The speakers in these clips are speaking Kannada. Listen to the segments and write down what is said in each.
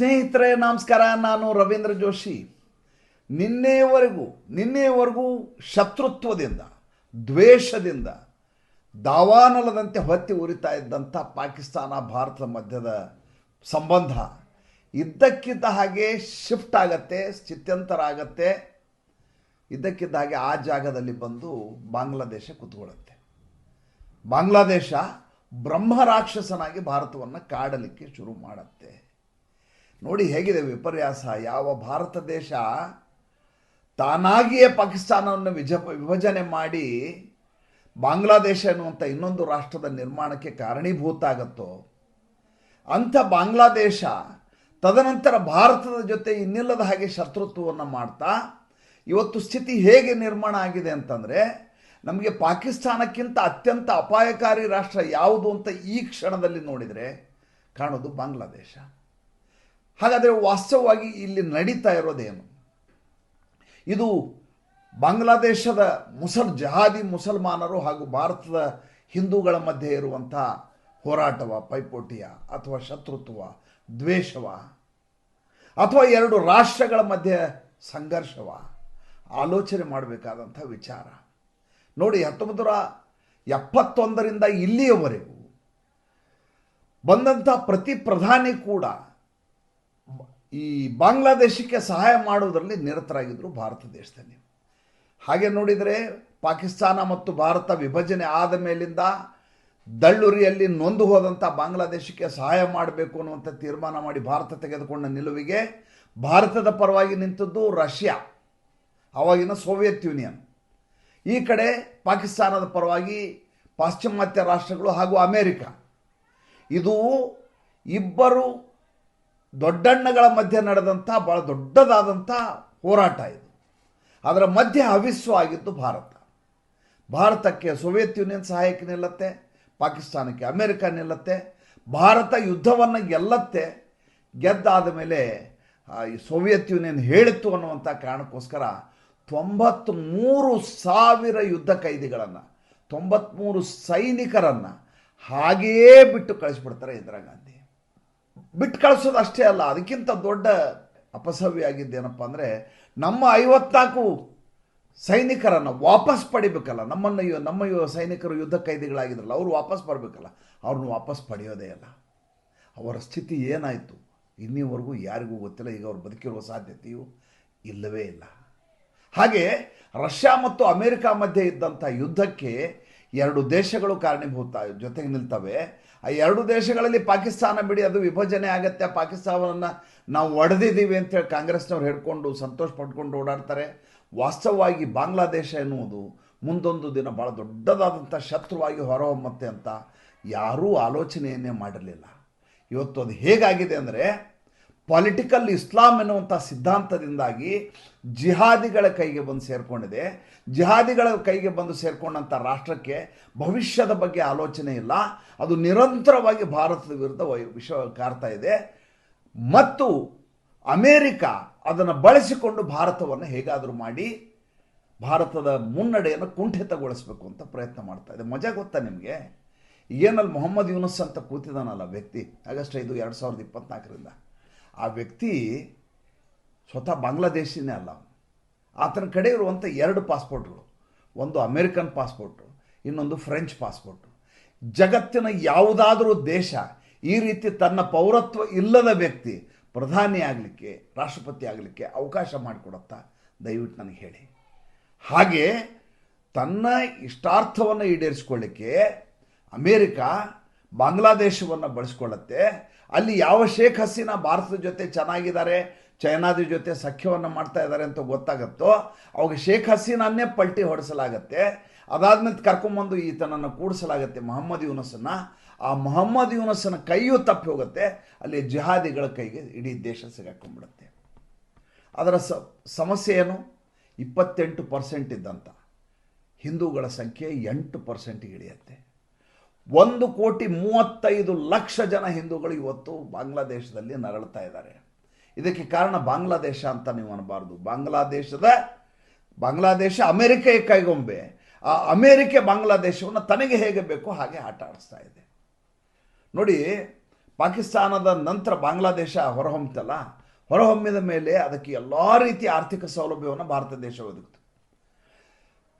ಸ್ನೇಹಿತರೆ, ನಮಸ್ಕಾರ. ನಾನು ರವೀಂದ್ರ ಜೋಶಿ. ನಿನ್ನೆಯವರೆಗೂ ನಿನ್ನೆಯವರೆಗೂ ಶತ್ರುತ್ವದಿಂದ, ದ್ವೇಷದಿಂದ, ದಾವಾನಲದಂತೆ ಹೊತ್ತಿ ಉರಿತಾ ಇದ್ದಂಥ ಪಾಕಿಸ್ತಾನ, ಭಾರತದ ಮಧ್ಯದ ಸಂಬಂಧ ಇದ್ದಕ್ಕಿದ್ದ ಹಾಗೆ ಶಿಫ್ಟ್ ಆಗತ್ತೆ, ಸ್ಥಿತ್ಯಂತರ ಆಗತ್ತೆ. ಇದ್ದಕ್ಕಿದ್ದ ಹಾಗೆ ಆ ಜಾಗದಲ್ಲಿ ಬಂದು ಬಾಂಗ್ಲಾದೇಶ ಕುತ್ಕೊಳ್ಳುತ್ತೆ. ಬಾಂಗ್ಲಾದೇಶ ಬ್ರಹ್ಮ ರಾಕ್ಷಸನಾಗಿ ಭಾರತವನ್ನು ಕಾಡಲಿಕ್ಕೆ ಶುರು ಮಾಡುತ್ತೆ. ನೋಡಿ ಹೇಗಿದೆ ವಿಪರ್ಯಾಸ. ಯಾವ ಭಾರತ ದೇಶ ತಾನಾಗಿಯೇ ಪಾಕಿಸ್ತಾನವನ್ನು ವಿಜ, ವಿಭಜನೆ ಮಾಡಿ ಬಾಂಗ್ಲಾದೇಶ ಎನ್ನುವಂಥ ಇನ್ನೊಂದು ರಾಷ್ಟ್ರದ ನಿರ್ಮಾಣಕ್ಕೆ ಕಾರಣೀಭೂತ ಆಗುತ್ತೋ ಅಂಥ ಬಾಂಗ್ಲಾದೇಶ ತದನಂತರ ಭಾರತದ ಜೊತೆ ಇನ್ನಿಲ್ಲದ ಹಾಗೆ ಶತ್ರುತ್ವವನ್ನು ಮಾಡ್ತಾ, ಇವತ್ತು ಸ್ಥಿತಿ ಹೇಗೆ ನಿರ್ಮಾಣ ಆಗಿದೆ ಅಂತಂದರೆ, ನಮಗೆ ಪಾಕಿಸ್ತಾನಕ್ಕಿಂತ ಅತ್ಯಂತ ಅಪಾಯಕಾರಿ ರಾಷ್ಟ್ರ ಯಾವುದು ಅಂತ ಈ ಕ್ಷಣದಲ್ಲಿ ನೋಡಿದರೆ ಕಾಣೋದು ಬಾಂಗ್ಲಾದೇಶ. ಹಾಗಾದರೆ ವಾಸ್ತವವಾಗಿ ಇಲ್ಲಿ ನಡೀತಾ ಇರೋದೇನು ಇದು ಬಾಂಗ್ಲಾದೇಶದ ಮುಸಲ್, ಜಹಾದಿ ಮುಸಲ್ಮಾನರು ಹಾಗೂ ಭಾರತದ ಹಿಂದೂಗಳ ಮಧ್ಯೆ ಇರುವಂಥ ಹೋರಾಟವ, ಪೈಪೋಟಿಯ ಅಥವಾ ಶತ್ರುತ್ವ ದ್ವೇಷವ, ಅಥವಾ ಎರಡು ರಾಷ್ಟ್ರಗಳ ಮಧ್ಯೆ ಸಂಘರ್ಷವ, ಆಲೋಚನೆ ಮಾಡಬೇಕಾದಂಥ ವಿಚಾರ. ನೋಡಿ, ಹತ್ತೊಂಬತ್ತು ನೂರ ಎಪ್ಪತ್ತೊಂದರಿಂದ ಇಲ್ಲಿಯವರೆಗೂ ಬಂದಂಥ ಪ್ರತಿ ಪ್ರಧಾನಿ ಕೂಡ ಈ ಬಾಂಗ್ಲಾದೇಶಕ್ಕೆ ಸಹಾಯ ಮಾಡುವುದರಲ್ಲಿ ನಿರತರಾಗಿದ್ದರು ಭಾರತ ದೇಶದಲ್ಲಿ. ಹಾಗೆ ನೋಡಿದರೆ ಪಾಕಿಸ್ತಾನ ಮತ್ತು ಭಾರತ ವಿಭಜನೆ ಆದ ಮೇಲಿಂದ ದಳ್ಳುರಿಯಲ್ಲಿ ನೊಂದು ಹೋದಂಥ ಬಾಂಗ್ಲಾದೇಶಕ್ಕೆ ಸಹಾಯ ಮಾಡಬೇಕು ಅನ್ನುವಂಥ ತೀರ್ಮಾನ ಮಾಡಿ ಭಾರತ ತೆಗೆದುಕೊಂಡ ನಿಲುವಿಗೆ ಭಾರತದ ಪರವಾಗಿ ನಿಂತದ್ದು ರಷ್ಯಾ ಆವಾಗಿನ ಸೋವಿಯತ್ ಯೂನಿಯನ್. ಈ ಕಡೆ ಪಾಕಿಸ್ತಾನದ ಪರವಾಗಿ ಪಾಶ್ಚಿಮಾತ್ಯ ರಾಷ್ಟ್ರಗಳು ಹಾಗೂ ಅಮೇರಿಕ. ಇದು ಇಬ್ಬರು ದೊಡ್ಡಣ್ಣಗಳ ಮಧ್ಯೆ ನಡೆದಂಥ ಭಾಳ ದೊಡ್ಡದಾದಂಥ ಹೋರಾಟ ಇದು. ಅದರ ಮಧ್ಯೆ ಹವಿಸ್ಸು ಆಗಿದ್ದು ಭಾರತ. ಭಾರತಕ್ಕೆ ಸೋವಿಯತ್ ಯೂನಿಯನ್ ಸಹಾಯಕ್ಕೆ ನಿಲ್ಲತ್ತೆ, ಪಾಕಿಸ್ತಾನಕ್ಕೆ ಅಮೆರಿಕ ನಿಲ್ಲತ್ತೆ, ಭಾರತ ಯುದ್ಧವನ್ನು ಗೆಲ್ಲತ್ತೆ, ಗೆದ್ದಾದ ಮೇಲೆ ಈ ಸೋವಿಯತ್ ಯೂನಿಯನ್ ಹೇಳಿತ್ತು ಅನ್ನುವಂಥ ಕಾರಣಕ್ಕೋಸ್ಕರ ತೊಂಬತ್ತ್ಮೂರು ಸಾವಿರ ಯುದ್ಧ ಕೈದಿಗಳನ್ನು ತೊಂಬತ್ತ್ಮೂರು ಸೈನಿಕರನ್ನು ಹಾಗೆಯೇ ಬಿಟ್ಟು ಕಳಿಸ್ಬಿಡ್ತಾರೆ ಇಂದಿರಾ ಗಾಂಧಿ. ಬಿಟ್ಟು ಕಳಿಸೋದು ಅಷ್ಟೇ ಅಲ್ಲ. ಅದಕ್ಕಿಂತ ದೊಡ್ಡ ಅಪಸವ್ಯ ಆಗಿದ್ದೇನಪ್ಪ ಅಂದರೆ, ನಮ್ಮ ಐವತ್ನಾಲ್ಕು ಸೈನಿಕರನ್ನು ವಾಪಸ್ ಪಡಿಬೇಕಲ್ಲ. ನಮ್ಮನ್ನು ನಮ್ಮ ಯುವ ಸೈನಿಕರು ಯುದ್ಧ ಕೈದಿಗಳಾಗಿದ್ರಲ್ಲ, ಅವರು ವಾಪಸ್ ಬರಬೇಕಲ್ಲ. ಅವ್ರನ್ನ ವಾಪಸ್ ಪಡೆಯೋದೇ ಅಲ್ಲ. ಅವರ ಸ್ಥಿತಿ ಏನಾಯಿತು? ಇನ್ನೀವರೆಗೂ ಯಾರಿಗೂ ಗೊತ್ತಿಲ್ಲ. ಈಗ ಅವ್ರು ಬದುಕಿರುವ ಸಾಧ್ಯತೆಯು ಇಲ್ಲವೇ ಇಲ್ಲ. ಹಾಗೆ ರಷ್ಯಾ ಮತ್ತು ಅಮೇರಿಕಾ ಮಧ್ಯೆ ಇದ್ದಂಥ ಯುದ್ಧಕ್ಕೆ ಎರಡು ದೇಶಗಳು ಕಾರಣೀಭೂತ ಜೊತೆಗೆ ನಿಲ್ತವೆ. ಆ ಎರಡು ದೇಶಗಳಲ್ಲಿ ಪಾಕಿಸ್ತಾನ ಬಿಡಿ ಅದು ವಿಭಜನೆ ಆಗತ್ತೆ. ಪಾಕಿಸ್ತಾನವನ್ನು ನಾವು ಒಡೆದಿದ್ದೀವಿ ಅಂತೇಳಿ ಕಾಂಗ್ರೆಸ್ನವ್ರು ಹೇಳ್ಕೊಂಡು ಸಂತೋಷ ಪಡ್ಕೊಂಡು ಓಡಾಡ್ತಾರೆ. ವಾಸ್ತವವಾಗಿ ಬಾಂಗ್ಲಾದೇಶ ಎನ್ನುವುದು ಮುಂದೊಂದು ದಿನ ಭಾಳ ದೊಡ್ಡದಾದಂಥ ಶತ್ರುವಾಗಿ ಹೊರಹೊಮ್ಮತ್ತೆ ಅಂತ ಯಾರೂ ಆಲೋಚನೆಯನ್ನೇ ಮಾಡಿರಲಿಲ್ಲ. ಇವತ್ತು ಅದು ಹೇಗಾಗಿದೆ ಅಂದರೆ ಪೊಲಿಟಿಕಲ್ ಇಸ್ಲಾಂ ಎನ್ನುವಂಥ ಸಿದ್ಧಾಂತದಿಂದಾಗಿ ಜಿಹಾದಿಗಳ ಕೈಗೆ ಬಂದು ಸೇರಿಕೊಂಡಿದೆ. ಜಿಹಾದಿಗಳ ಕೈಗೆ ಬಂದು ಸೇರಿಕೊಂಡಂಥ ರಾಷ್ಟ್ರಕ್ಕೆ ಭವಿಷ್ಯದ ಬಗ್ಗೆ ಆಲೋಚನೆ ಇಲ್ಲ. ಅದು ನಿರಂತರವಾಗಿ ಭಾರತದ ವಿರುದ್ಧ ವಿಶ್ವ ಕಾರ್ತಾ ಇದೆ. ಮತ್ತು ಅಮೇರಿಕ ಅದನ್ನು ಬಳಸಿಕೊಂಡು ಭಾರತವನ್ನು ಹೇಗಾದರೂ ಮಾಡಿ ಭಾರತದ ಮುನ್ನಡೆಯನ್ನು ಕುಂಠಿತಗೊಳಿಸಬೇಕು ಅಂತ ಪ್ರಯತ್ನ ಮಾಡ್ತಾ ಇದೆ. ಮಜಾ ಗೊತ್ತಾ ನಿಮಗೆ? ಏನಲ್ಲಿ ಮೊಹಮ್ಮದ್ ಯೂನಸ್ ಅಂತ ಕೂತಿದ್ದಾನಲ್ಲ ವ್ಯಕ್ತಿ, ಆಗಸ್ಟ್ ಐದು, ಎರಡು ಸಾವಿರದ ಇಪ್ಪತ್ನಾಲ್ಕರಿಂದ. ಆ ವ್ಯಕ್ತಿ ಸ್ವತಃ ಬಾಂಗ್ಲಾದೇಶಿನೇ ಅಲ್ಲ. ಆತನ ಕಡೆ ಇರುವಂಥ ಎರಡು ಪಾಸ್ಪೋರ್ಟ್ಗಳು, ಒಂದು ಅಮೇರಿಕನ್ ಪಾಸ್ಪೋರ್ಟು, ಇನ್ನೊಂದು ಫ್ರೆಂಚ್ ಪಾಸ್ಪೋರ್ಟು. ಜಗತ್ತಿನ ಯಾವುದಾದರೂ ದೇಶ ಈ ರೀತಿ ತನ್ನ ಪೌರತ್ವ ಇಲ್ಲದ ವ್ಯಕ್ತಿ ಪ್ರಧಾನಿ ಆಗಲಿಕ್ಕೆ, ರಾಷ್ಟ್ರಪತಿ ಆಗಲಿಕ್ಕೆ ಅವಕಾಶ ಮಾಡಿಕೊಡುತ್ತಾ? ದಯವಿಟ್ಟು ನನಗೆ ಹೇಳಿ. ಹಾಗೆ ತನ್ನ ಇಷ್ಟಾರ್ಥವನ್ನು ಈಡೇರಿಸ್ಕೊಳ್ಳಿಕ್ಕೆ ಅಮೇರಿಕ ಬಾಂಗ್ಲಾದೇಶವನ್ನು ಬಳಸ್ಕೊಳ್ಳುತ್ತೆ. ಅಲ್ಲಿ ಯಾವ ಶೇಖ್ ಹಸೀನಾ ಭಾರತದ ಜೊತೆ ಚೆನ್ನಾಗಿದ್ದಾರೆ, ಚೈನಾದ ಜೊತೆ ಸಖ್ಯವನ್ನು ಮಾಡ್ತಾ ಇದ್ದಾರೆ ಅಂತ ಗೊತ್ತಾಗುತ್ತೋ, ಅವಾಗ ಶೇಖ್ ಹಸೀನಾನ್ನೇ ಪಲ್ಟಿ ಹೊಡೆಸಲಾಗತ್ತೆ. ಅದಾದ್ಮೇಲೆ ಕರ್ಕೊಂಬಂದು ಈತನನ್ನು ಕೂಡಿಸಲಾಗತ್ತೆ ಮೊಹಮ್ಮದ್ ಯೂನಸನ್ನು ಆ ಮೊಹಮ್ಮದ್ ಯೂನಸನ ಕೈಯೂ ತಪ್ಪಿ ಹೋಗುತ್ತೆ. ಅಲ್ಲಿ ಜಿಹಾದಿಗಳ ಕೈಗೆ ಇಡೀ ದೇಶ ಸಿಗಾಕೊಂಡ್ಬಿಡುತ್ತೆ. ಅದರ ಸಮಸ್ಯೆ ಏನು? ಇಪ್ಪತ್ತೆಂಟು ಪರ್ಸೆಂಟ್ ಇದ್ದಂಥ ಹಿಂದೂಗಳ ಸಂಖ್ಯೆ ಎಂಟು ಪರ್ಸೆಂಟಿಗೆ ಇಳಿಯುತ್ತೆ. ಒಂದು ಕೋಟಿ ಮೂವತ್ತೈದು ಲಕ್ಷ ಜನ ಹಿಂದೂಗಳು ಇವತ್ತು ಬಾಂಗ್ಲಾದೇಶದಲ್ಲಿ ನರಳ್ತಾ ಇದ್ದಾರೆ. ಇದಕ್ಕೆ ಕಾರಣ ಬಾಂಗ್ಲಾದೇಶ ಅಂತ ನೀವು ಅನ್ನಬಾರ್ದು ಬಾಂಗ್ಲಾದೇಶದ, ಬಾಂಗ್ಲಾದೇಶ ಅಮೆರಿಕ ಕೈಗೊಂಬೆ. ಆ ಅಮೇರಿಕೆ ಬಾಂಗ್ಲಾದೇಶವನ್ನು ತನಗೆ ಹೇಗೆ ಬೇಕೋ ಹಾಗೆ ಆಟ ಆಡಿಸ್ತಾ ಇದೆ. ನೋಡಿ, ಪಾಕಿಸ್ತಾನದ ನಂತರ ಬಾಂಗ್ಲಾದೇಶ ಹೊರಹೊಮ್ಮತಲ್ಲ ಹೊರಹೊಮ್ಮಿದ ಮೇಲೆ ಅದಕ್ಕೆ ಎಲ್ಲ ರೀತಿಯ ಆರ್ಥಿಕ ಸೌಲಭ್ಯವನ್ನು ಭಾರತ ದೇಶ ಒದಗಿತು.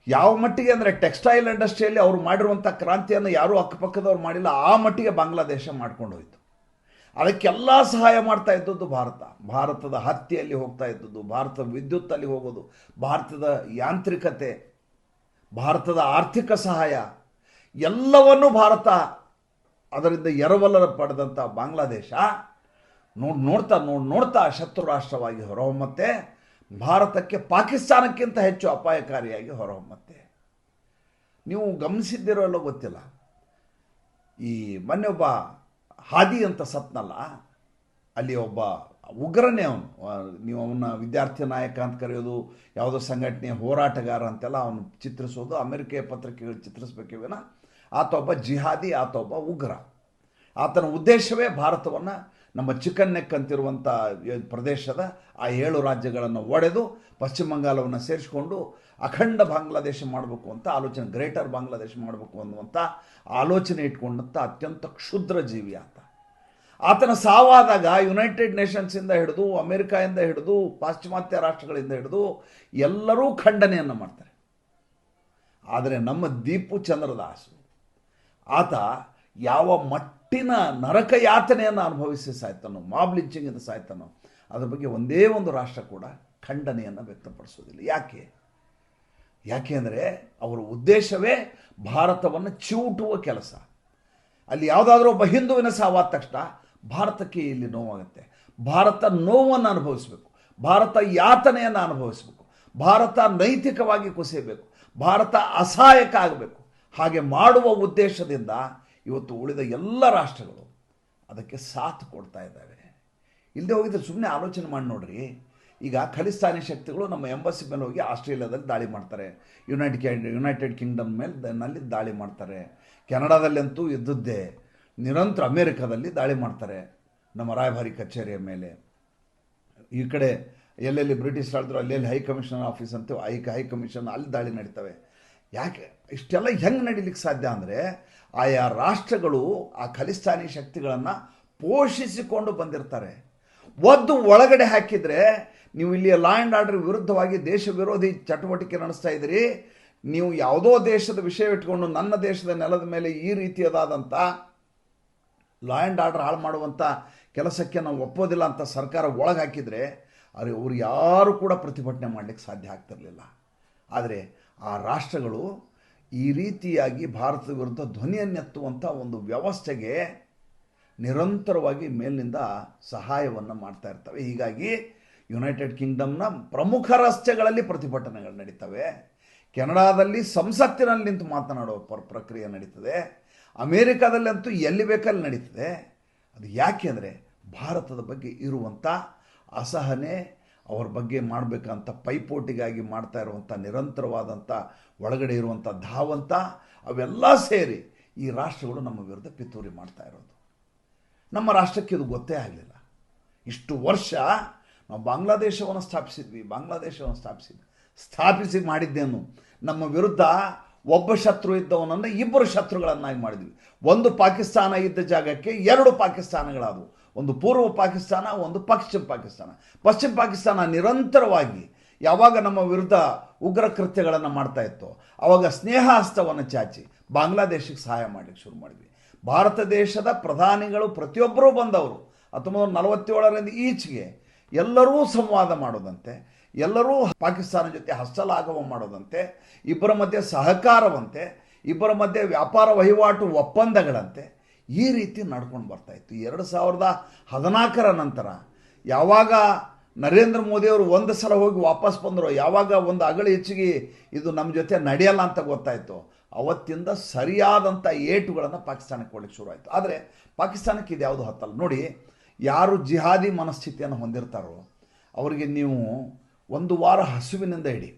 ಯಾವ ಮಟ್ಟಿಗೆ ಅಂದರೆ ಟೆಕ್ಸ್ಟೈಲ್ ಇಂಡಸ್ಟ್ರಿಯಲ್ಲಿ ಅವರು ಮಾಡಿರುವಂಥ ಕ್ರಾಂತಿಯನ್ನು ಯಾರೂ ಅಕ್ಕಪಕ್ಕದವ್ರು ಮಾಡಿಲ್ಲ, ಆ ಮಟ್ಟಿಗೆ ಬಾಂಗ್ಲಾದೇಶ ಮಾಡ್ಕೊಂಡು ಹೋಯಿತು ಅದಕ್ಕೆಲ್ಲ ಸಹಾಯ ಮಾಡ್ತಾ ಇದ್ದದ್ದು ಭಾರತ. ಭಾರತದ ಹತ್ತಿಯಲ್ಲಿ ಹೋಗ್ತಾ ಇದ್ದದ್ದು, ಭಾರತದ ವಿದ್ಯುತ್ತಲ್ಲಿ ಹೋಗೋದು, ಭಾರತದ ಯಾಂತ್ರಿಕತೆ, ಭಾರತದ ಆರ್ಥಿಕ ಸಹಾಯ, ಎಲ್ಲವನ್ನೂ ಭಾರತ ಅದರಿಂದ ಎರವಲ ಪಡೆದಂಥ ಬಾಂಗ್ಲಾದೇಶ. ನೋಡಿ ನೋಡ್ತಾ ನೋಡಿ ನೋಡ್ತಾ ಶತ್ರು ರಾಷ್ಟ್ರವಾಗಿ ಹೊರಹೊಮ್ಮತ್ತೆ. ಭಾರತಕ್ಕೆ ಪಾಕಿಸ್ತಾನಕ್ಕಿಂತ ಹೆಚ್ಚು ಅಪಾಯಕಾರಿಯಾಗಿ ಹೊರಹೊಮ್ಮತ್ತೆ. ನೀವು ಗಮನಿಸಿದ್ದೀರೋ ಅಲ್ಲೋ ಗೊತ್ತಿಲ್ಲ. ಈ ಮೊನ್ನೆ ಒಬ್ಬ ಹಾದಿ ಅಂತ ಸತ್ನಲ್ಲ, ಅಲ್ಲಿ ಒಬ್ಬ ಉಗ್ರನೇ ಅವನು. ನೀವು ಅವನ ವಿದ್ಯಾರ್ಥಿ ನಾಯಕ ಅಂತ ಕರೆಯೋದು, ಯಾವುದೋ ಸಂಘಟನೆ ಹೋರಾಟಗಾರ ಅಂತೆಲ್ಲ ಅವನು ಚಿತ್ರಿಸೋದು, ಅಮೆರಿಕೆಯ ಪತ್ರಿಕೆಗಳು ಚಿತ್ರಿಸ್ಬೇಕೇ ಆತ ಒಬ್ಬ ಜಿಹಾದಿ, ಆತ ಒಬ್ಬ ಉಗ್ರ. ಆತನ ಉದ್ದೇಶವೇ ಭಾರತವನ್ನು ನಮ್ಮ ಚಿಕನ್ ನೆಕ್ ಅಂತಿರುವಂಥ ಪ್ರದೇಶದ ಆ ಏಳು ರಾಜ್ಯಗಳನ್ನು ಒಡೆದು ಪಶ್ಚಿಮ ಬಂಗಾಲವನ್ನು ಸೇರಿಸಿಕೊಂಡು ಅಖಂಡ ಬಾಂಗ್ಲಾದೇಶ ಮಾಡಬೇಕು ಅಂತ ಆಲೋಚನೆ, ಗ್ರೇಟರ್ ಬಾಂಗ್ಲಾದೇಶ ಮಾಡಬೇಕು ಅನ್ನುವಂಥ ಆಲೋಚನೆ ಇಟ್ಕೊಂಡಂಥ ಅತ್ಯಂತ ಕ್ಷುದ್ರ ಜೀವಿ ಆತ. ಆತನ ಸಾವಾದಾಗ ಯುನೈಟೆಡ್ ನೇಷನ್ಸಿಂದ ಹಿಡಿದು ಅಮೆರಿಕಾಯಿಂದ ಹಿಡಿದು, ಪಾಶ್ಚಿಮಾತ್ಯ ರಾಷ್ಟ್ರಗಳಿಂದ ಹಿಡಿದು ಎಲ್ಲರೂ ಖಂಡನೆಯನ್ನು ಮಾಡ್ತಾರೆ. ಆದರೆ ನಮ್ಮ ದೀಪು ಚಂದ್ರದಾಸು ಆತ ಯಾವ ಮಟ್ಟಿನ ನರಕ ಯಾತನೆಯನ್ನು ಅನುಭವಿಸಿ ಸಾಯ್ತಾನೋ, ಮಾಬ್ ಲಿಂಚಿಂಗಿಂದ ಸಾಯ್ತಾನೋ, ಅದ್ರ ಬಗ್ಗೆ ಒಂದೇ ಒಂದು ರಾಷ್ಟ್ರ ಕೂಡ ಖಂಡನೆಯನ್ನು ವ್ಯಕ್ತಪಡಿಸೋದಿಲ್ಲ ಯಾಕೆ? ಯಾಕೆ ಅಂದರೆ ಅವರ ಉದ್ದೇಶವೇ ಭಾರತವನ್ನು ಚಿವುಟುವ ಕೆಲಸ. ಅಲ್ಲಿ ಯಾವುದಾದ್ರೂ ಒಬ್ಬ ಹಿಂದುವಿನ ಸಾವಾದ ತಕ್ಷಣ ಭಾರತಕ್ಕೆ ಇಲ್ಲಿ ನೋವಾಗುತ್ತೆ. ಭಾರತ ನೋವನ್ನು ಅನುಭವಿಸಬೇಕು. ಭಾರತ ಯಾತನೆಯನ್ನು ಅನುಭವಿಸಬೇಕು. ಭಾರತ ನೈತಿಕವಾಗಿ ಕುಸಿಯಬೇಕು. ಭಾರತ ಅಸಹಾಯಕ ಆಗಬೇಕು. ಹಾಗೆ ಮಾಡುವ ಉದ್ದೇಶದಿಂದ ಇವತ್ತು ಉಳಿದ ಎಲ್ಲ ರಾಷ್ಟ್ರಗಳು ಅದಕ್ಕೆ ಸಾಥ್ ಕೊಡ್ತಾ ಇದ್ದಾವೆ. ಇಲ್ಲದೆ ಹೋಗಿದ್ರೆ ಸುಮ್ಮನೆ ಆಲೋಚನೆ ಮಾಡಿ ನೋಡ್ರಿ. ಈಗ ಖಲಿಸ್ತಾನಿ ಶಕ್ತಿಗಳು ನಮ್ಮ ಎಂಬಸಿ ಮೇಲೆ ಹೋಗಿ ಆಸ್ಟ್ರೇಲಿಯಾದಲ್ಲಿ ದಾಳಿ ಮಾಡ್ತಾರೆ. ಯುನೈಟೆಡ್ ಯುನೈಟೆಡ್ ಕಿಂಗ್ಡಮ್ ಮೇಲೆ ನಲ್ಲಿ ದಾಳಿ ಮಾಡ್ತಾರೆ. ಕೆನಡಾದಲ್ಲಂತೂ ಇದ್ದದ್ದೇ ನಿರಂತರ ಅಮೇರಿಕಾದಲ್ಲಿ ದಾಳಿ ಮಾಡ್ತಾರೆ ನಮ್ಮ ರಾಯಭಾರಿ ಕಚೇರಿಯ ಮೇಲೆ. ಈ ಕಡೆ ಎಲ್ಲೆಲ್ಲಿ ಬ್ರಿಟಿಷ್ ಆಳಿದ್ರು ಅಲ್ಲೆಲ್ಲಿ ಹೈ ಕಮಿಷನರ್ ಆಫೀಸ್ ಅಂತ ಹೈ ಹೈ ಕಮಿಷನ್ ಅಲ್ಲಿ ದಾಳಿ ನಡೀತವೆ. ಯಾಕೆ ಇಷ್ಟೆಲ್ಲ ಹೆಂಗೆ ನಡೀಲಿಕ್ಕೆ ಸಾಧ್ಯ ಅಂದರೆ ಆಯಾ ರಾಷ್ಟ್ರಗಳು ಆ ಖಲಿಸ್ತಾನಿ ಶಕ್ತಿಗಳನ್ನು ಪೋಷಿಸಿಕೊಂಡು ಬಂದಿರ್ತಾರೆ. ಒದ್ದು ಒಳಗಡೆ ಹಾಕಿದರೆ ನೀವು ಇಲ್ಲಿ ಲಾ ಆ್ಯಂಡ್ ಆರ್ಡರ್ ವಿರುದ್ಧವಾಗಿ ದೇಶ ವಿರೋಧಿ ಚಟುವಟಿಕೆ ನಡೆಸ್ತಾ ಇದ್ದೀರಿ. ನೀವು ಯಾವುದೋ ದೇಶದ ವಿಷಯ ಇಟ್ಕೊಂಡು ನನ್ನ ದೇಶದ ನೆಲದ ಮೇಲೆ ಈ ರೀತಿಯದಾದಂಥ ಲಾ ಆ್ಯಂಡ್ ಆರ್ಡರ್ ಹಾಳು ಮಾಡುವಂಥ ಕೆಲಸಕ್ಕೆ ನಾವು ಒಪ್ಪೋದಿಲ್ಲ ಅಂತ ಸರ್ಕಾರ ಒಳಗೆ ಹಾಕಿದರೆ ಆದರೆ ಅವ್ರು ಯಾರು ಕೂಡ ಪ್ರತಿಭಟನೆ ಮಾಡಲಿಕ್ಕೆ ಸಾಧ್ಯ ಆಗ್ತಿರಲಿಲ್ಲ. ಆದರೆ ಆ ರಾಷ್ಟ್ರಗಳು ಈ ರೀತಿಯಾಗಿ ಭಾರತದ ವಿರುದ್ಧ ಧ್ವನಿಯನ್ನೆತ್ತುವಂಥ ಒಂದು ವ್ಯವಸ್ಥೆಗೆ ನಿರಂತರವಾಗಿ ಮೇಲಿನಿಂದ ಸಹಾಯವನ್ನು ಮಾಡ್ತಾ ಇರ್ತವೆ. ಹೀಗಾಗಿ ಯುನೈಟೆಡ್ ಕಿಂಗ್ಡಮ್ನ ಪ್ರಮುಖ ರಸ್ತೆಗಳಲ್ಲಿ ಪ್ರತಿಭಟನೆಗಳು ನಡೀತವೆ. ಕೆನಡಾದಲ್ಲಿ ಸಂಸತ್ತಿನಲ್ಲಿ ನಿಂತು ಮಾತನಾಡುವ ಪ್ರ, ಪ್ರಕ್ರಿಯೆ ನಡೀತದೆ. ಅಮೇರಿಕಾದಲ್ಲಂತೂ ಎಲ್ಲಿ ಬೇಕಲ್ಲಿ ನಡೀತದೆ. ಅದು ಯಾಕೆ ಅಂದರೆ ಭಾರತದ ಬಗ್ಗೆ ಇರುವಂಥ ಅಸಹನೆ ಅವ್ರ ಬಗ್ಗೆ ಮಾಡಬೇಕಂತ ಪೈಪೋಟಿಗಾಗಿ ಮಾಡ್ತಾ ಇರುವಂಥ ನಿರಂತರವಾದಂಥ ಒಳಗಡೆ ಇರುವಂಥ ಧಾವಂತ, ಅವೆಲ್ಲ ಸೇರಿ ಈ ರಾಷ್ಟ್ರಗಳು ನಮ್ಮ ವಿರುದ್ಧ ಪಿತೂರಿ ಮಾಡ್ತಾ ಇರೋದು. ನಮ್ಮ ರಾಷ್ಟ್ರಕ್ಕೆ ಇದು ಗೊತ್ತೇ ಆಗಲಿಲ್ಲ. ಇಷ್ಟು ವರ್ಷ ನಾವು ಬಾಂಗ್ಲಾದೇಶವನ್ನು ಸ್ಥಾಪಿಸಿದ್ವಿ ಬಾಂಗ್ಲಾದೇಶವನ್ನು ಸ್ಥಾಪಿಸಿದ್ವಿ ಸ್ಥಾಪಿಸಿ ಮಾಡಿದ್ದೇನು? ನಮ್ಮ ವಿರುದ್ಧ ಒಬ್ಬ ಶತ್ರು ಇದ್ದವನನ್ನು ಇಬ್ಬರು ಶತ್ರುಗಳನ್ನಾಗಿ ಮಾಡಿದ್ವಿ. ಒಂದು ಪಾಕಿಸ್ತಾನ ಇದ್ದ ಜಾಗಕ್ಕೆ ಎರಡು ಪಾಕಿಸ್ತಾನಗಳಾದವು. ಒಂದು ಪೂರ್ವ ಪಾಕಿಸ್ತಾನ, ಒಂದು ಪಶ್ಚಿಮ ಪಾಕಿಸ್ತಾನ. ಪಶ್ಚಿಮ ಪಾಕಿಸ್ತಾನ ನಿರಂತರವಾಗಿ ಯಾವಾಗ ನಮ್ಮ ವಿರುದ್ಧ ಉಗ್ರ ಕೃತ್ಯಗಳನ್ನು ಮಾಡ್ತಾ ಇತ್ತು ಆವಾಗ ಸ್ನೇಹಾಸ್ತವನ್ನು ಚಾಚಿ ಬಾಂಗ್ಲಾದೇಶಕ್ಕೆ ಸಹಾಯ ಮಾಡಲಿಕ್ಕೆ ಶುರು ಮಾಡಿದ್ವಿ. ಭಾರತ ದೇಶದ ಪ್ರಧಾನಿಗಳು ಪ್ರತಿಯೊಬ್ಬರೂ ಬಂದವರು. ಹತ್ತೊಂಬತ್ತು ನೂರ ನಲವತ್ತೇಳರಿಂದ ಈಚೆಗೆ ಎಲ್ಲರೂ ಸಂವಾದ ಮಾಡೋದಂತೆ, ಎಲ್ಲರೂ ಪಾಕಿಸ್ತಾನ ಜೊತೆ ಹಸ್ತಲಾಘವ ಮಾಡೋದಂತೆ, ಇಬ್ಬರ ಮಧ್ಯೆ ಸಹಕಾರವಂತೆ, ಇಬ್ಬರ ಮಧ್ಯೆ ವ್ಯಾಪಾರ ವಹಿವಾಟು ಒಪ್ಪಂದಗಳಂತೆ ಈ ರೀತಿ ನಡ್ಕೊಂಡು ಬರ್ತಾ ಇತ್ತು. ಎರಡು ಸಾವಿರದ ಹದಿನಾಲ್ಕರ ನಂತರ ಯಾವಾಗ ನರೇಂದ್ರ ಮೋದಿಯವರು ಒಂದು ಸಲ ಹೋಗಿ ವಾಪಸ್ ಬಂದರು, ಯಾವಾಗ ಒಂದು ಅಗಳ ಹೆಚ್ಚಿಗೆ ಇದು ನಮ್ಮ ಜೊತೆ ನಡೆಯಲ್ಲ ಅಂತ ಗೊತ್ತಾಯಿತು ಅವತ್ತಿಂದ ಸರಿಯಾದಂಥ ಏಟುಗಳನ್ನು ಪಾಕಿಸ್ತಾನಕ್ಕೆ ಕೊಡಲಿಕ್ಕೆ ಶುರುವಾಯಿತು ಆದರೆ ಪಾಕಿಸ್ತಾನಕ್ಕೆ ಇದು ಯಾವುದು ಹತ್ತಲ್ಲ. ನೋಡಿ, ಯಾರು ಜಿಹಾದಿ ಮನಸ್ಥಿತಿಯನ್ನು ಹೊಂದಿರ್ತಾರೋ, ಅವರಿಗೆ ನೀವು ಒಂದು ವಾರ ಹಸುವಿನಿಂದ ಇಡಿ.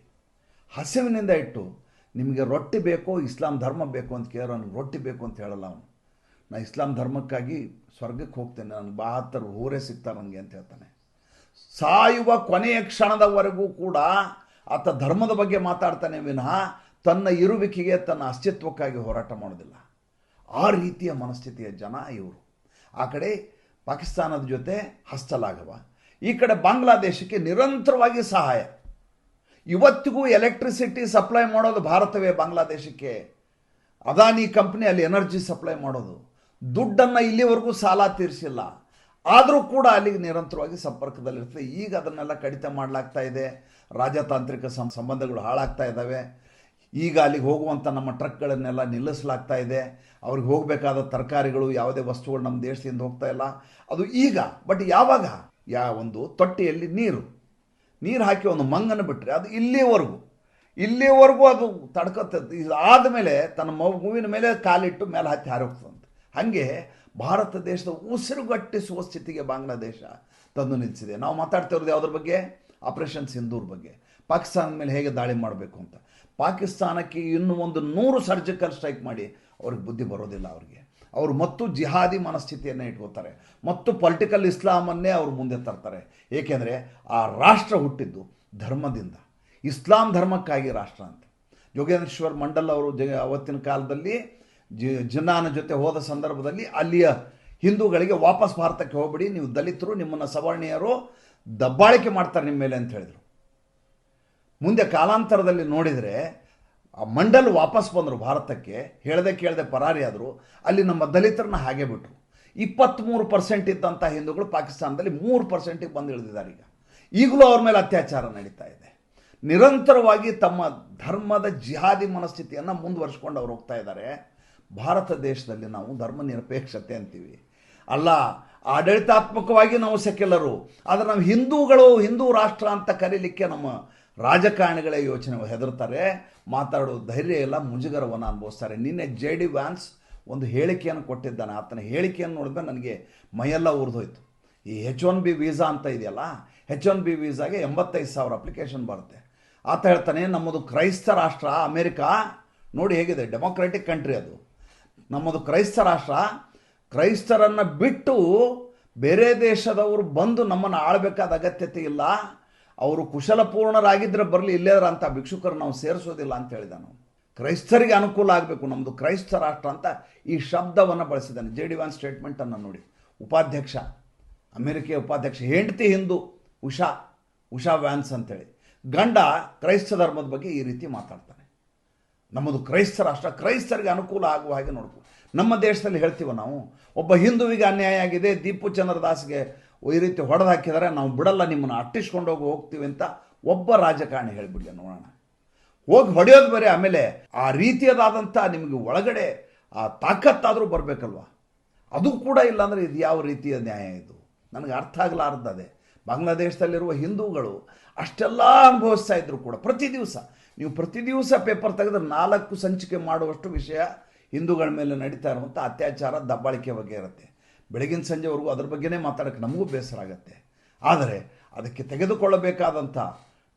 ಹಸುವಿನಿಂದ ಇಟ್ಟು ನಿಮಗೆ ರೊಟ್ಟಿ ಬೇಕೋ, ಇಸ್ಲಾಂ ಧರ್ಮ ಬೇಕು ಅಂತ ಕೇಳೋ ರೊಟ್ಟಿ ಬೇಕು ಅಂತ ಹೇಳಲ್ಲ ಅವನು. ನಾ ಇಸ್ಲಾಂ ಧರ್ಮಕ್ಕಾಗಿ ಸ್ವರ್ಗಕ್ಕೆ ಹೋಗ್ತೇನೆ ನನಗೆ ಬಹತ್ತರು ಊರೇ ಸಿಗ್ತಾರೆ ನನಗೆ ಅಂತ ಹೇಳ್ತಾನೆ. ಸಾಯುವ ಕೊನೆಯ ಕ್ಷಣದವರೆಗೂ ಕೂಡ ಆತ ಧರ್ಮದ ಬಗ್ಗೆ ಮಾತಾಡ್ತಾನೆ ವಿನಃ ತನ್ನ ಇರುವಿಕೆಗೆ ತನ್ನ ಅಸ್ತಿತ್ವಕ್ಕಾಗಿ ಹೋರಾಟ ಮಾಡೋದಿಲ್ಲ. ಆ ರೀತಿಯ ಮನಸ್ಥಿತಿಯ ಜನ ಇವರು. ಆ ಕಡೆ ಪಾಕಿಸ್ತಾನದ ಜೊತೆ ಹಸ್ತಲಾಘವ. ಈ ಕಡೆ ಬಾಂಗ್ಲಾದೇಶಕ್ಕೆ ನಿರಂತರವಾಗಿ ಸಹಾಯ. ಇವತ್ತಿಗೂ ಎಲೆಕ್ಟ್ರಿಸಿಟಿ ಸಪ್ಲೈ ಮಾಡೋದು ಭಾರತವೇ, ಬಾಂಗ್ಲಾದೇಶಕ್ಕೆ. ಅದಾನಿ ಕಂಪ್ನಿ ಅಲ್ಲಿ ಎನರ್ಜಿ ಸಪ್ಲೈ ಮಾಡೋದು. ದುಡ್ಡನ್ನು ಇಲ್ಲಿವರೆಗೂ ಸಾಲ ತೀರಿಸಿಲ್ಲ. ಆದರೂ ಕೂಡ ಅಲ್ಲಿಗೆ ನಿರಂತರವಾಗಿ ಸಂಪರ್ಕದಲ್ಲಿರ್ತದೆ ಈಗ ಅದನ್ನೆಲ್ಲ ಕಡಿತ ಮಾಡಲಾಗ್ತಾ ಇದೆ. ರಾಜತಾಂತ್ರಿಕ ಸಂಬಂಧಗಳು ಹಾಳಾಗ್ತಾ ಇದ್ದಾವೆ ಈಗ ಅಲ್ಲಿಗೆ ಹೋಗುವಂಥ ನಮ್ಮ ಟ್ರಕ್ಗಳನ್ನೆಲ್ಲ ನಿಲ್ಲಿಸಲಾಗ್ತಾ ಇದೆ. ಅವ್ರಿಗೆ ಹೋಗಬೇಕಾದ ತರಕಾರಿಗಳು, ಯಾವುದೇ ವಸ್ತುಗಳು ನಮ್ಮ ದೇಶದಿಂದ ಹೋಗ್ತಾ ಇಲ್ಲ. ಅದು ಈಗ, ಬಟ್ ಯಾವಾಗ? ಯಾ ಒಂದು ತೊಟ್ಟಿಯಲ್ಲಿ ನೀರು. ನೀರು ಹಾಕಿ ಒಂದು ಮಂಗನ ಬಿಟ್ಟರೆ ಅದು ಇಲ್ಲಿವರೆಗೂ. ಇಲ್ಲಿವರೆಗೂ ಅದು ತಡ್ಕೊತದೆ. ಆದಮೇಲೆ ತನ್ನ ಮಗುವಿನ ಮೇಲೆ ಕಾಲಿಟ್ಟು ಮೇಲೆ ಹತ್ತಿ ಹಾರೋಗ್ತದಂತೆ ಹಾಗೆ ಭಾರತ ದೇಶದ ಉಸಿರುಗಟ್ಟಿಸುವ ಸ್ಥಿತಿಗೆ ಬಾಂಗ್ಲಾದೇಶ ತಂದು ನಿಲ್ಲಿಸಿದೆ ನಾವು ಮಾತಾಡ್ತಿರೋದು ಯಾವುದ್ರ ಬಗ್ಗೆ? ಆಪರೇಷನ್ ಸಿಂಧೂರ್ ಬಗ್ಗೆ. ಪಾಕಿಸ್ತಾನದ ಮೇಲೆ ಹೇಗೆ ದಾಳಿ ಮಾಡಬೇಕು ಅಂತ. ಪಾಕಿಸ್ತಾನಕ್ಕೆ ಇನ್ನೂ ಒಂದು ನೂರು ಸರ್ಜಿಕಲ್ ಸ್ಟ್ರೈಕ್ ಮಾಡಿ ಅವ್ರಿಗೆ ಬುದ್ಧಿ ಬರೋದಿಲ್ಲ ಅವ್ರಿಗೆ. ಅವರು ಮತ್ತು ಜಿಹಾದಿ ಮನಸ್ಥಿತಿಯನ್ನು ಇಟ್ಕೋತಾರೆ ಮತ್ತು ಪೊಲಿಟಿಕಲ್ ಇಸ್ಲಾಮನ್ನೇ ಅವರು ಮುಂದೆ ತರ್ತಾರೆ. ಏಕೆಂದರೆ ಆ ರಾಷ್ಟ್ರ ಹುಟ್ಟಿದ್ದು ಧರ್ಮದಿಂದ. ಇಸ್ಲಾಂ ಧರ್ಮಕ್ಕಾಗಿ ರಾಷ್ಟ್ರ ಅಂತ. ಯೋಗೇಂದ್ರೇಶ್ವರ್ ಮಂಡಲ್ ಅವರು ಜ ಅವತ್ತಿನ ಕಾಲದಲ್ಲಿ ಜಿನ್ನಾನ ಜೊತೆ ಹೋದ ಸಂದರ್ಭದಲ್ಲಿ ಅಲ್ಲಿಯ ಹಿಂದೂಗಳಿಗೆ ವಾಪಸ್ ಭಾರತಕ್ಕೆ ಹೋಗ್ಬಿಡಿ, ನೀವು ದಲಿತರು, ನಿಮ್ಮನ್ನು ಸವರ್ಣೀಯರು ದಬ್ಬಾಳಿಕೆ ಮಾಡ್ತಾರೆ ನಿಮ್ಮ ಮೇಲೆ ಅಂತ ಹೇಳಿದರು. ಮುಂದೆ ಕಾಲಾಂತರದಲ್ಲಿ ನೋಡಿದರೆ ಆ ಮಂಡಲ್ ವಾಪಸ್ ಬಂದರು ಭಾರತಕ್ಕೆ, ಹೇಳದೆ ಕೇಳದೆ ಪರಾರಿ ಆದರು, ಅಲ್ಲಿ ನಮ್ಮ ದಲಿತರನ್ನ ಹಾಗೆ ಬಿಟ್ಟರು ಇಪ್ಪತ್ತ್ಮೂರು ಪರ್ಸೆಂಟ್ ಇದ್ದಂಥ ಹಿಂದೂಗಳು ಪಾಕಿಸ್ತಾನದಲ್ಲಿ ಮೂರು ಪರ್ಸೆಂಟಿಗೆ ಬಂದು ಇಳಿದಿದ್ದಾರೆ ಈಗ. ಈಗಲೂ ಅವ್ರ ಮೇಲೆ ಅತ್ಯಾಚಾರ ನಡೀತಾ ಇದೆ. ನಿರಂತರವಾಗಿ ತಮ್ಮ ಧರ್ಮದ ಜಿಹಾದಿ ಮನಸ್ಥಿತಿಯನ್ನು ಮುಂದುವರಿಸ್ಕೊಂಡು ಅವ್ರು ಹೋಗ್ತಾ ಇದ್ದಾರೆ. ಭಾರತ ದೇಶದಲ್ಲಿ ನಾವು ಧರ್ಮ ನಿರಪೇಕ್ಷತೆ ಅಂತೀವಿ. ಅಲ್ಲ, ಆಡಳಿತಾತ್ಮಕವಾಗಿ ನಾವು ಸೆಕ್ಯುಲರು, ಆದರೆ ನಾವು ಹಿಂದೂಗಳು, ಹಿಂದೂ ರಾಷ್ಟ್ರ ಅಂತ ಕರೀಲಿಕ್ಕೆ ನಮ್ಮ ರಾಜಕಾರಣಿಗಳೇ ಯೋಚನೆ ಹೆದರ್ತಾರೆ. ಮಾತಾಡೋ ಧೈರ್ಯ ಇಲ್ಲ, ಮುಜುಗರವನ್ನು ಅನುಭವಿಸ್ತಾರೆ. ನಿನ್ನೆ ಜೆ ಡಿ ವ್ಯಾನ್ಸ್ ಒಂದು ಹೇಳಿಕೆಯನ್ನು ಕೊಟ್ಟಿದ್ದಾನೆ. ಆತನ ಹೇಳಿಕೆಯನ್ನು ನೋಡಿದ್ರೆ ನನಗೆ ಮೈಯೆಲ್ಲ ಉರಿದೋಯ್ತು. ಈ ಹೆಚ್ ಒನ್ ಬಿ ವೀಸಾ ಅಂತ ಇದೆಯಲ್ಲ ಹೆಚ್ ಒನ್ ಬಿ ವೀಸಾಗೆ ಎಂಬತ್ತೈದು ಸಾವಿರ ಅಪ್ಲಿಕೇಶನ್ ಬರುತ್ತೆ. ಆತ ಹೇಳ್ತಾನೆ, ನಮ್ಮದು ಕ್ರೈಸ್ತ ರಾಷ್ಟ್ರ, ಅಮೇರಿಕಾ, ನೋಡಿ ಹೇಗಿದೆ, ಡೆಮೊಕ್ರೆಟಿಕ್ ಕಂಟ್ರಿ ಅದು. ನಮ್ಮದು ಕ್ರೈಸ್ತ ರಾಷ್ಟ್ರ, ಕ್ರೈಸ್ತರನ್ನು ಬಿಟ್ಟು ಬೇರೆ ದೇಶದವರು ಬಂದು ನಮ್ಮನ್ನು ಆಳಬೇಕಾದ ಅಗತ್ಯತೆ ಇಲ್ಲ. ಅವರು ಕುಶಲಪೂರ್ಣರಾಗಿದ್ದರೆ ಬರಲಿ, ಇಲ್ಲೇದ್ರ ಅಂತ ಭಿಕ್ಷುಕರು ನಾವು ಸೇರಿಸೋದಿಲ್ಲ ಅಂತ ಹೇಳಿದ ನಾವು ಕ್ರೈಸ್ತರಿಗೆ ಅನುಕೂಲ ಆಗಬೇಕು ನಮ್ಮದು ಕ್ರೈಸ್ತ ರಾಷ್ಟ್ರ ಅಂತ ಈ ಶಬ್ದವನ್ನು ಬಳಸಿದ್ದಾನೆ. ಜೆ ಡಿ ವ್ಯಾನ್ ಸ್ಟೇಟ್ಮೆಂಟನ್ನು ನೋಡಿ. ಉಪಾಧ್ಯಕ್ಷ, ಅಮೆರಿಕೆಯ ಉಪಾಧ್ಯಕ್ಷ, ಹೆಂಡತಿ ಹಿಂದೂ, ಉಷಾ ಉಷಾ ವ್ಯಾನ್ಸ್ ಅಂತೇಳಿ. ಗಂಡ ಕ್ರೈಸ್ತ ಧರ್ಮದ ಬಗ್ಗೆ ಈ ರೀತಿ ಮಾತಾಡ್ತಾನೆ. ನಮ್ಮದು ಕ್ರೈಸ್ತ ರಾಷ್ಟ್ರ ಕ್ರೈಸ್ತರಿಗೆ ಅನುಕೂಲ ಆಗುವ ಹಾಗೆ ನೋಡ್ಕೊ. ನಮ್ಮ ದೇಶದಲ್ಲಿ ಹೇಳ್ತೀವ ನಾವು? ಒಬ್ಬ ಹಿಂದುವಿಗೆ ಅನ್ಯಾಯ ಆಗಿದೆ, ದೀಪು ಚಂದ್ರದಾಸ್ಗೆ ಈ ರೀತಿ ಹೊಡೆದು ಹಾಕಿದರೆ, ನಾವು ಬಿಡಲ್ಲ ನಿಮ್ಮನ್ನು, ಅಟ್ಟಿಸ್ಕೊಂಡು ಹೋಗಿ, ಹೋಗ್ತೀವಿ ಅಂತ ಒಬ್ಬ ರಾಜಕಾರಣಿ ಹೇಳಿಬಿಡಿ ನೋಡೋಣ. ಹೋಗಿ ಹೊಡೆಯೋದು ಬರೀ, ಆಮೇಲೆ ಆ ರೀತಿಯದಾದಂಥ ನಿಮಗೆ ಒಳಗಡೆ ಆ ತಾಕತ್ತಾದರೂ ಬರಬೇಕಲ್ವ? ಅದು ಕೂಡ ಇಲ್ಲ ಅಂದರೆ ಇದು ಯಾವ ರೀತಿಯ ನ್ಯಾಯ ಇದು? ನನಗೆ ಅರ್ಥ ಆಗಲಾರ್ದದೆ. ಬಾಂಗ್ಲಾದೇಶದಲ್ಲಿರುವ ಹಿಂದೂಗಳು ಅಷ್ಟೆಲ್ಲ ಅನುಭವಿಸ್ತಾ ಇದ್ರು ಕೂಡ, ಪ್ರತಿ ದಿವಸ. ನೀವು ಪ್ರತಿ ದಿವಸ ಪೇಪರ್ ತೆಗೆದ್ರೆ ನಾಲ್ಕು ಸಂಚಿಕೆ ಮಾಡುವಷ್ಟು ವಿಷಯ ಹಿಂದೂಗಳ ಮೇಲೆ ನಡೀತಾ ಇರುವಂಥ ಅತ್ಯಾಚಾರ, ದಬ್ಬಾಳಿಕೆ ಬಗ್ಗೆ ಇರುತ್ತೆ. ಬೆಳಗಿನ ಸಂಜೆವರೆಗೂ ಅದ್ರ ಬಗ್ಗೆನೇ ಮಾತಾಡೋಕ್ಕೆ ನಮಗೂ ಬೇಸರ ಆಗುತ್ತೆ. ಆದರೆ ಅದಕ್ಕೆ ತೆಗೆದುಕೊಳ್ಳಬೇಕಾದಂಥ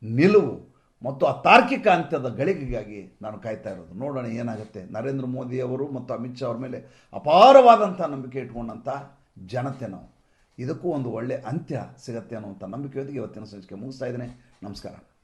ನಿಲುವು ಮತ್ತು ಆ ತಾರ್ಕಿಕ ಅಂತ್ಯದ ಗಳಿಗೆಗಾಗಿ ನಾನು ಕಾಯ್ತಾ ಇರೋದು. ನೋಡೋಣ ಏನಾಗುತ್ತೆ. ನರೇಂದ್ರ ಮೋದಿಯವರು ಮತ್ತು ಅಮಿತ್ ಶಾ ಅವ್ರ ಮೇಲೆ ಅಪಾರವಾದಂಥ ನಂಬಿಕೆ ಇಟ್ಕೊಂಡಂಥ ಜನತೆ ನಾವು. ಇದಕ್ಕೂ ಒಂದು ಒಳ್ಳೆಯ ಅಂತ್ಯ ಸಿಗತ್ತೆ ಅನ್ನುವಂಥ ನಂಬಿಕೆಯೊಂದಿಗೆ ಇವತ್ತಿನ ಸಂಚಿಕೆ ಮುಗಿಸ್ತಾ ಇದ್ದೇನೆ. ನಮಸ್ಕಾರ.